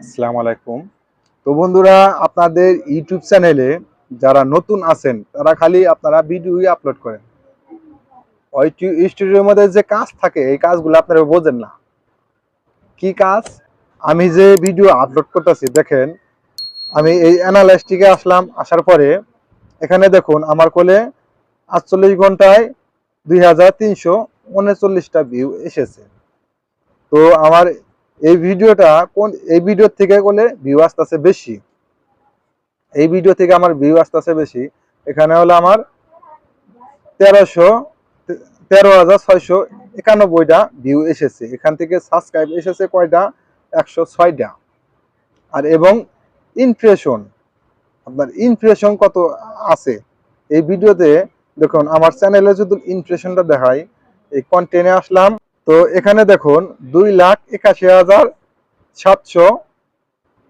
আসসালামু আলাইকুম। তো বন্ধুরা, আপনাদের ইউটিউব চ্যানেলে যারা নতুন আছেন, তারা খালি আপনারা ভিডিওই আপলোড করেন। স্টুডিওর মধ্যে যে কাজ থাকে, এই কাজগুলো আপনারা বোঝেন না। কি কাজ? আমি যে ভিডিও আপলোড করতেছি, দেখেন, আমি এই অ্যানালাইসটিকে আসলাম, আসার পরে এখানে দেখুন, আমার কোলে আটচল্লিশ ঘন্টায় দুই হাজার তিনশো উনচল্লিশটা ভিউ এসেছে। তো আমার এই ভিডিওটা কোন, এই ভিডিও থেকে করলে ভিউ আসতেছে বেশি? এই ভিডিও থেকে আমার ভিউ আসতেছে বেশি। এখানে হলো আমার তেরোশো তেরো হাজার ছয়শো একানব্বইটা ভিউ এসেছে। এখান থেকে সাবস্ক্রাইব এসেছে কয়টা? একশো ছয়টা। আর এবং ইমপ্রেশন আপনার ইমপ্রেশন কত আছে? এই ভিডিওতে দেখুন, আমার চ্যানেলে যদি ইমপ্রেশনটা দেখাই, এই কন্টেনে আসলাম তো এখানে দেখুন দুই লাখ একাশি হাজার সাতশো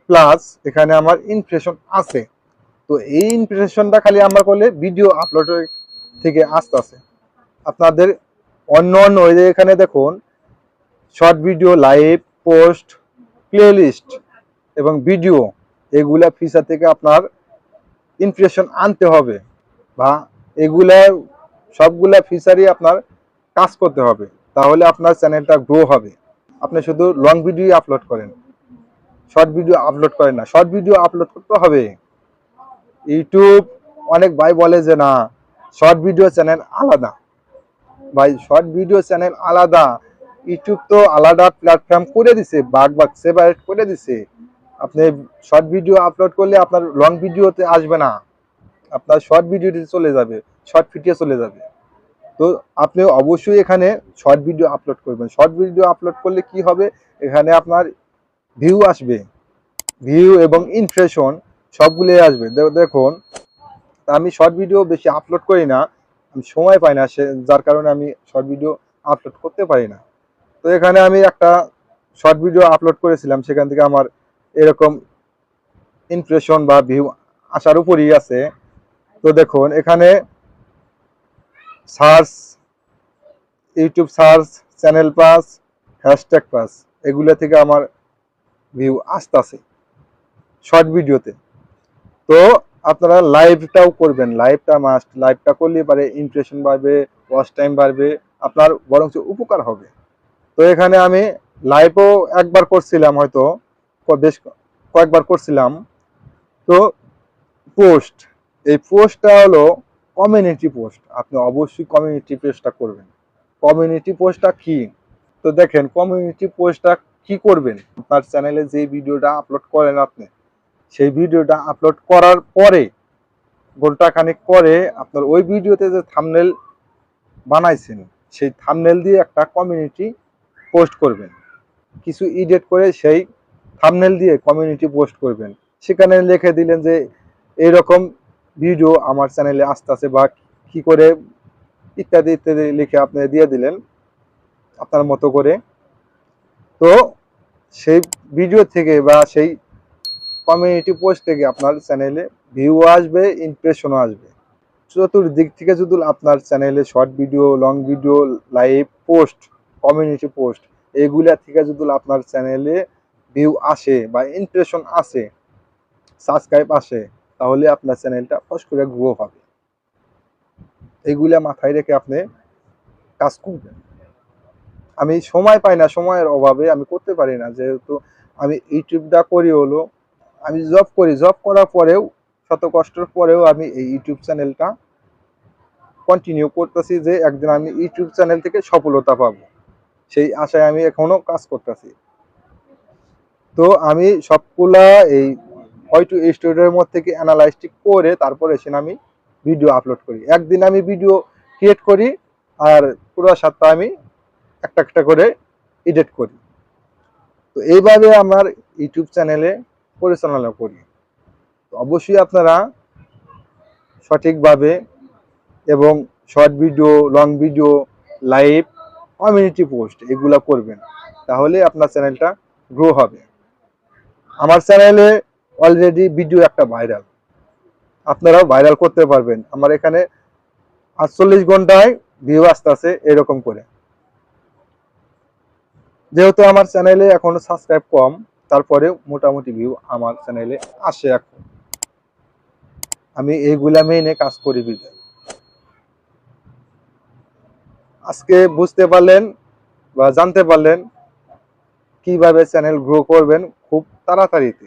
প্লাস এখানে আমার ইমপ্রেশন আছে। তো এই ইমপ্রেশনটা খালি আমার করলে ভিডিও আপলোড থেকে আসতেছে। আপনাদের অন্য অন্য ওই এখানে দেখুন short video live post playlist এবং ভিডিও এগুলা ফিচার থেকে আপনার ইমপ্রেশন আনতে হবে বা এগুলা সবগুলা ফিচারই আপনার কাজ করতে হবে। তাহলে আপনার চ্যানেলটা গ্রো হবে। আপনি শুধু লং ভিডিও আপলোড করেন। শর্ট ভিডিও আপলোড করেন না শর্ট ভিডিও আপলোড করতে হবে। ইউটিউব অনেক ভাই বলে যে না শর্ট ভিডিও চ্যানেল আলাদা। ভাই শর্ট ভিডিও চ্যানেল আলাদা। ইউটিউব তো আলাদা প্ল্যাটফর্ম করে দিছে বাগ বাগ সেপারেট করে দিছে। আপনি শর্ট ভিডিও আপলোড করলে আপনার লং ভিডিওতে আসবে না। আপনার শর্ট ভিডিওতে চলে যাবে শর্ট ভিডিও চলে যাবে। তো আপনি অবশ্যই এখানে শর্ট ভিডিও আপলোড করবেন। শর্ট ভিডিও আপলোড করলে কি হবে? এখানে আপনার ভিউ আসবে। ভিউ এবং ইমপ্রেশন সবগুলো আসবে। দেখুন, আমি শর্ট ভিডিও বেশি আপলোড করি না। আমি সময় পাই না, সে, যার কারণে আমি শর্ট ভিডিও আপলোড করতে পারি না। তো এখানে আমি একটা শর্ট ভিডিও আপলোড করেছিলাম। সেখান থেকে আমার এরকম ইমপ্রেশন বা ভিউ আসার উপরই আছে। তো দেখুন, এখানে search, YouTube search, channel pass hashtag pass এগুলো থেকে আমার ভিউ আসতেছে শর্ট ভিডিওতে তো। আপনারা লাইভটাও করবেন লাইভটা মাস্ট লাইভটা করলে পারে ইমপ্রেশন বাড়বে ওয়াচ টাইম বাড়বে, আপনার বরঞ্চ উপকার হবে। তো এখানে আমি লাইভও একবার করছিলাম হয়তো বেশ কয়েকবার করছিলাম। তো পোস্ট এই পোস্টটা হলো কমিউনিটি পোস্ট আপনি অবশ্যই কমিউনিটি পোস্টটা করবেন। কমিউনিটি পোস্টটা কি? তো দেখেন কমিউনিটি পোস্টটা কি করবেন? আপনার চ্যানেলে যে ভিডিওটা আপলোড করেন আপনি, সেই ভিডিওটা আপলোড করার পরে ঘণ্টা খানিক পরে আপনার ওই ভিডিওতে যে থামনেল বানাইছেন, সেই থামনেল দিয়ে একটা কমিউনিটি পোস্ট করবেন। কিছু ইডিট করে সেই থামনেল দিয়ে কমিউনিটি পোস্ট করবেন। সেখানে লিখে দিলেন যে এরকম ভিডিও আমার চ্যানেলে আস্তে আসতেছে বা কি করে ইত্যাদি ইত্যাদি লিখে আপনি দিয়ে দিলেন আপনার মতো করে। তো সেই ভিডিও থেকে বা সেই কমিউনিটি পোস্ট থেকে আপনার চ্যানেলে ভিউ আসবে ইমপ্রেশনও আসবে। চতুর্দিক থেকে যদি আপনার চ্যানেলে short video long video live post community post এগুলা থেকে যদি আপনার চ্যানেলে ভিউ আসে বা ইমপ্রেশন আসে সাবস্ক্রাইব আসে তাহলে আপনার চ্যানেলটা ফস করে গ্রো হবে। এগুলা মাথায় রেখে আপনি কাজ করবেন। আমি সময় পাই না, সময়ের অভাবে আমি করতে পারি না। যেহেতু আমি ইউটিউবটা করি হলো, আমি জব করি। জব করার পরেও, শত কষ্টের পরেও আমি এই ইউটিউব চ্যানেলটা কন্টিনিউ করতেছি যে একদিন আমি ইউটিউব চ্যানেল থেকে সফলতা পাবো। সেই আশায় আমি এখনও কাজ করতেছি। তো আমি সবগুলা এই হয়তো এই স্টুডিওর মধ্যে থেকে অ্যানালাইসটি করে তারপরে এসে আমি ভিডিও আপলোড করি। একদিন আমি ভিডিও ক্রিয়েট করি আর পুরো সপ্তাহ আমি একটা একটা করে এডিট করি। তো এইভাবে আমার ইউটিউব চ্যানেলে পরিচালনা করি। তো অবশ্যই আপনারা সঠিকভাবে এবং short video long video live community post এগুলো করবেন। তাহলে আপনার চ্যানেলটা গ্রো হবে। আমার চ্যানেলে অলরেডি ভিডিও একটা ভাইরাল আপনারাও ভাইরাল করতে পারবেন। আমার এখানে আটচল্লিশ ঘন্টায় ভিউ আসতেছে এরকম করে। যেহেতু আমার চ্যানেলে এখন সাবস্ক্রাইব কম, তারপরে মোটামুটি ভিউ আমার চ্যানেলে আসে এখন। আমি এইগুলা মেইনে কাজ করি বিদায় আজকে বুঝতে পারলেন বা জানতে পারলেন কীভাবে চ্যানেল গ্রো করবেন খুব তাড়াতাড়িতে।